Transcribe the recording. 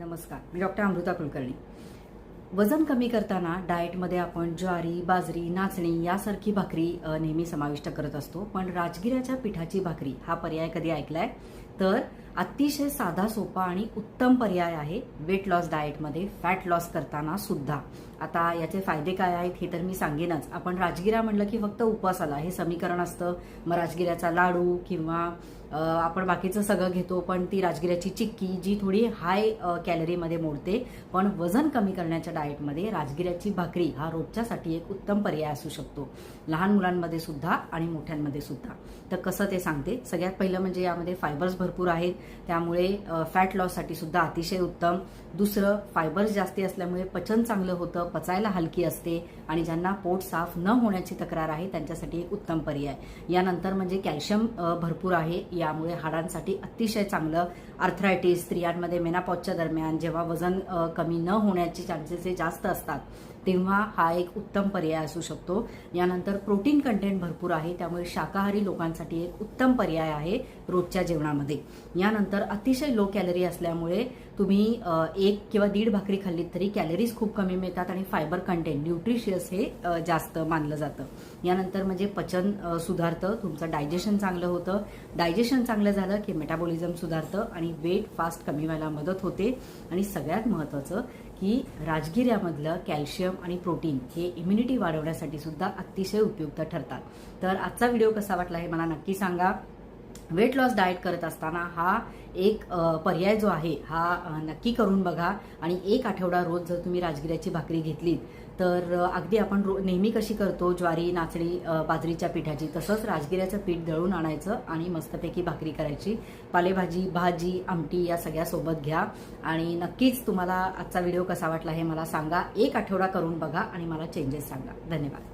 नमस्कार. मी डॉक्टर अमृता कुलकर्णी. वजन कमी करताना डाएटमध्ये आपण ज्वारी बाजरी नाचणी यासारखी भाकरी नेहमी समाविष्ट करत असतो. पण राजगिऱ्याच्या पिठाची भाकरी हा पर्याय कधी ऐकलाय? तर अतिशय साधा सोपा आणि उत्तम पर्याय आहे वेट लॉस डाएटमध्ये फॅट लॉस करताना सुद्धा. आता याचे फायदे काय आहेत हे तर मी सांगेनच. आपण राजगिरा म्हणलं की फक्त उपवासाला. हे समीकरण असतं. मग राजगिऱ्याचा लाडू किंवा आपण बाकीचं सगळं घेतो पण ती राजगिऱ्याची चिक्की जी थोडी हाय कॅलरीमध्ये मोडते. पण वजन कमी करण्याच्या डाएटमध्ये राजगिऱ्याची भाकरी हा रोजच्यासाठी एक उत्तम पर्याय असू शकतो. लहान मुलांमध्ये सुद्धा आणि मोठ्यांमध्ये सुद्धा. तर कसं ते सांगते? सगळ्यात पहिलं म्हणजे यामध्ये फायबर्स भरपूर आहेत. त्यामुळे फॅट लॉससाठी सुद्धा अतिशय उत्तम. दुसरं फायबर्स जास्ती असल्यामुळे पचन चांगलं होतं पचायला हलकी असते आणि ज्यांना पोट साफ न होण्याची तक्रार आहे त्यांच्यासाठी एक उत्तम पर्याय. यानंतर म्हणजे कॅल्शियम भरपूर आहे. यामुळे हाडांसाठी अतिशय चांगलं. आर्थरायटिस स्त्रियांमध्ये मेनापॉजच्या दरम्यान जेव्हा वजन कमी न होण्याचे चान्सेस जास्त असतात. तेव्हा हा एक उत्तम पर्याय असू शकतो. यानंतर प्रोटीन कंटेंट भरपूर आहे. त्यामुळे शाकाहारी लोकांसाठी एक उत्तम पर्याय आहे रोजच्या जेवणामध्ये. यानंतर अतिशय लो कॅलरी असल्यामुळे तुम्ही एक किंवा दीड भाकरी खाल्लीत तरी कॅलरीज खूप कमी मिळतात आणि फायबर कंटेंट न्यूट्रिशियस हे जास्त मानलं जातं. यानंतर म्हणजे पचन सुधारतं. तुमचं डायजेशन चांगलं होतं. डायजेशन चांगलं झालं की मेटाबॉलिझम सुधारतं आणि वेट फास्ट कमी व्हायला मदत होते. आणि सगळ्यात महत्त्वाचं की राजगिऱ्यामधलं कॅल्शियम आणि प्रोटीन हे इम्युनिटी वाढवण्यासाठी सुद्धा अतिशय उपयुक्त ठरतात. तर आजचा व्हिडिओ कसा वाटला हे मला नक्की सांगा. वेट लॉस डाएट करत असताना हा एक पर्याय जो आहे हा नक्की करून बघा. आणि एक आठवडा रोज जर तुम्ही राजगिऱ्याची भाकरी घेतलीत तर अगदी आपण रो नेहमी कशी करतो ज्वारी नाचणी बाजरीच्या पिठाची तसंच राजगिऱ्याचं पीठ दळून आणायचं आणि मस्तपैकी भाकरी करायची. पालेभाजी भाजी आमटी या सगळ्या सोबत घ्या. आणि नक्कीच तुम्हाला आजचा व्हिडिओ कसा वाटला हे मला सांगा. एक आठवडा करून बघा आणि मला चेंजेस सांगा. धन्यवाद.